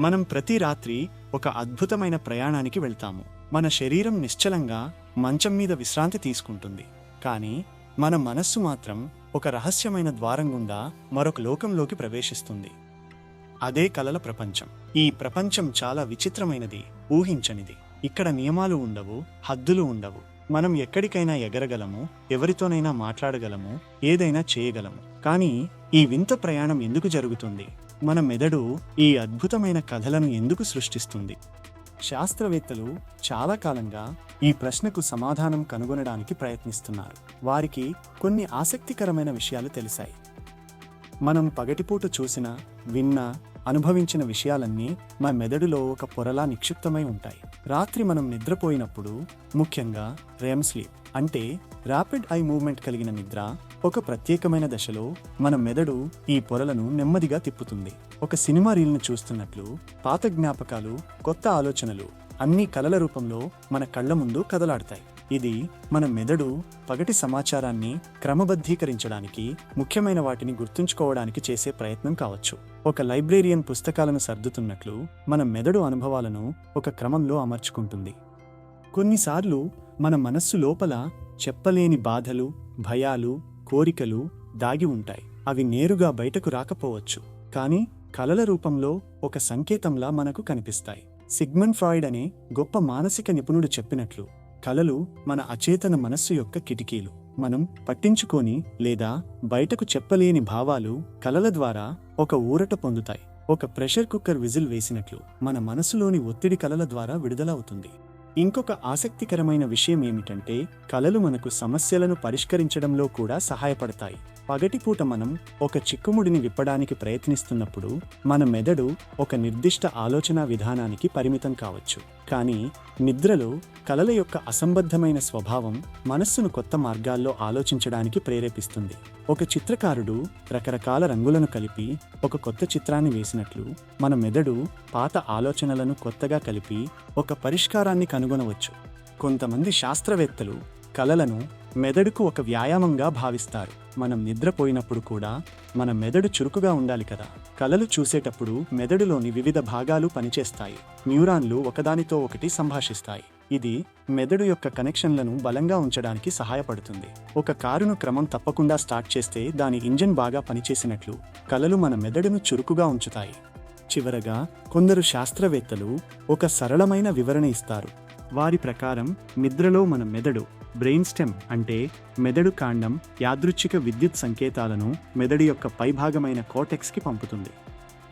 మనం ప్రతి రాత్రి ఒక అద్భుతమైన ప్రయాణానికి వెళ్తాము. మన శరీరం నిశ్చలంగా మంచం మీద విశ్రాంతి తీసుకుంటుంది. కానీ మన మనస్సు మాత్రం ఒక రహస్యమైన ద్వారం గుండా మరొక లోకంలోకి ప్రవేశిస్తుంది. అదే కలల ప్రపంచం. ఈ ప్రపంచం చాలా విచిత్రమైనది ఊహించనిది. ఇక్కడ నియమాలు ఉండవు హద్దులు ఉండవు. మనం ఎక్కడికైనా ఎగరగలము ఎవరితోనైనా మాట్లాడగలము ఏదైనా చేయగలము. కానీ ఈ వింత ప్రయాణం ఎందుకు జరుగుతుంది? మన మెదడు ఈ అద్భుతమైన కథలను ఎందుకు సృష్టిస్తుంది? శాస్త్రవేత్తలు చాలా కాలంగా ఈ ప్రశ్నకు సమాధానం కనుగొనడానికి ప్రయత్నిస్తున్నారు. వారికి కొన్ని ఆసక్తికరమైన విషయాలు తెలిసాయి. మనం పగటిపూట చూసిన విన్న అనుభవించిన విషయాలన్నీ మా మెదడులో ఒక పొరలా నిక్షిప్తమై ఉంటాయి. రాత్రి మనం నిద్రపోయినప్పుడు ముఖ్యంగా రెమ్ స్లీప్ అంటే ర్యాపిడ్ ఐ మూవ్మెంట్ కలిగిన నిద్ర ఒక ప్రత్యేకమైన దశలో మన మెదడు ఈ పొరలను నెమ్మదిగా తిప్పుతుంది. ఒక సినిమా రీల్ను చూస్తున్నట్లు పాత జ్ఞాపకాలు కొత్త ఆలోచనలు అన్ని కలల రూపంలో మన కళ్ళ ముందు కదలాడతాయి. ఇది మన మెదడు పగటి సమాచారాన్ని క్రమబద్ధీకరించడానికి ముఖ్యమైన వాటిని గుర్తుంచుకోవడానికి చేసే ప్రయత్నం కావచ్చు. ఒక లైబ్రేరియన్ పుస్తకాలను సర్దుతున్నట్లు మన మెదడు అనుభవాలను ఒక క్రమంలో అమర్చుకుంటుంది. కొన్నిసార్లు మన మనస్సు లోపల చెప్పలేని బాధలు భయాలు కోరికలు దాగి ఉంటాయి. అవి నేరుగా బయటకు రాకపోవచ్చు. కానీ కలల రూపంలో ఒక సంకేతంలా మనకు కనిపిస్తాయి. సిగ్మండ్ ఫ్రాయిడ్ అనే గొప్ప మానసిక నిపుణుడు చెప్పినట్లు కళలు మన అచేతన మనస్సు యొక్క కిటికీలు. మనం పట్టించుకోని లేదా బయటకు చెప్పలేని భావాలు కలల ద్వారా ఒక ఊరట పొందుతాయి. ఒక ప్రెషర్ కుక్కర్ విజిల్ వేసినట్లు మన మనసులోని ఒత్తిడి కలల ద్వారా విడుదలవుతుంది. ఇంకొక ఆసక్తికరమైన విషయం ఏమిటంటే కలలు మనకు సమస్యలను పరిష్కరించడంలో కూడా సహాయపడతాయి. పగటిపూట మనం ఒక చిక్కుముడిని విప్పడానికి ప్రయత్నిస్తున్నప్పుడు మన మెదడు ఒక నిర్దిష్ట ఆలోచన విధానానికి పరిమితం కావచ్చు. కానీ నిద్రలో కలల యొక్క అసంబద్ధమైన స్వభావం మనస్సును కొత్త మార్గాల్లో ఆలోచించడానికి ప్రేరేపిస్తుంది. ఒక చిత్రకారుడు రకరకాల రంగులను కలిపి ఒక కొత్త చిత్రాన్ని వేసినట్లు మన మెదడు పాత ఆలోచనలను కొత్తగా కలిపి ఒక పరిష్కారాన్ని కనుగొనవచ్చు. కొంతమంది శాస్త్రవేత్తలు కలలను మెదడుకు ఒక వ్యాయామంగా భావిస్తారు. మనం నిద్రపోయినప్పుడు కూడా మన మెదడు చురుకుగా ఉండాలి కదా. కలలు చూసేటప్పుడు మెదడులోని వివిధ భాగాలు పనిచేస్తాయి. న్యూరాన్లు ఒకదానితో ఒకటి సంభాషిస్తాయి. ఇది మెదడు యొక్క కనెక్షన్లను బలంగా ఉంచడానికి సహాయపడుతుంది. ఒక కారును క్రమం తప్పకుండా స్టార్ట్ చేస్తే దాని ఇంజిన్ బాగా పనిచేసినట్లు కలలు మన మెదడును చురుకుగా ఉంచుతాయి. చివరగా కొందరు శాస్త్రవేత్తలు ఒక సరళమైన వివరణ ఇస్తారు. వారి ప్రకారం నిద్రలో మన మెదడు బ్రెయిన్ స్టెమ్ అంటే మెదడు కాండం యాదృచ్ఛిక విద్యుత్ సంకేతాలను మెదడు యొక్క పైభాగమైన కోటెక్స్కి పంపుతుంది.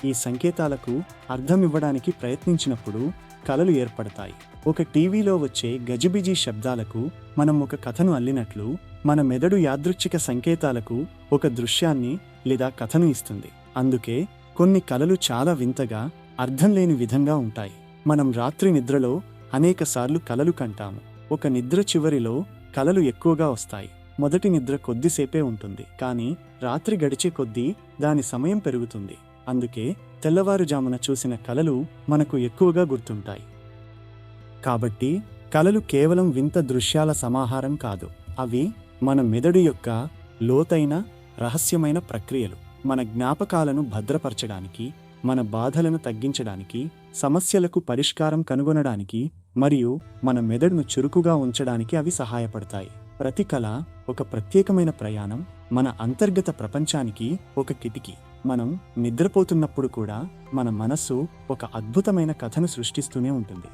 ఈ సంకేతాలకు అర్థం ఇవ్వడానికి ప్రయత్నించినప్పుడు కలలు ఏర్పడతాయి. ఒక టీవీలో వచ్చే గజిబిజి శబ్దాలకు మనం ఒక కథను అల్లినట్లు మన మెదడు యాదృచ్ఛిక సంకేతాలకు ఒక దృశ్యాన్ని లేదా కథను ఇస్తుంది. అందుకే కొన్ని కలలు చాలా వింతగా అర్థం లేని విధంగా ఉంటాయి. మనం రాత్రి నిద్రలో అనేకసార్లు కలలు కంటాము. ఒక నిద్ర చివరిలో కలలు ఎక్కువగా వస్తాయి. మొదటి నిద్ర కొద్దిసేపే ఉంటుంది. కానీ రాత్రి గడిచే కొద్దీ దాని సమయం పెరుగుతుంది. అందుకే తెల్లవారుజామున చూసిన కలలు మనకు ఎక్కువగా గుర్తుంటాయి. కాబట్టి కలలు కేవలం వింత దృశ్యాల సమాహారం కాదు. అవి మన మెదడు యొక్క లోతైన రహస్యమైన ప్రక్రియలు. మన జ్ఞాపకాలను భద్రపరచడానికి మన బాధలను తగ్గించడానికి సమస్యలకు పరిష్కారం కనుగొనడానికి మరియు మన మెదడును చురుకుగా ఉంచడానికి అవి సహాయపడతాయి. ప్రతి కళ ఒక ప్రత్యేకమైన ప్రయాణం మన అంతర్గత ప్రపంచానికి ఒక కిటికీ. మనం నిద్రపోతున్నప్పుడు కూడా మన మనస్సు ఒక అద్భుతమైన కథను సృష్టిస్తూనే ఉంటుంది.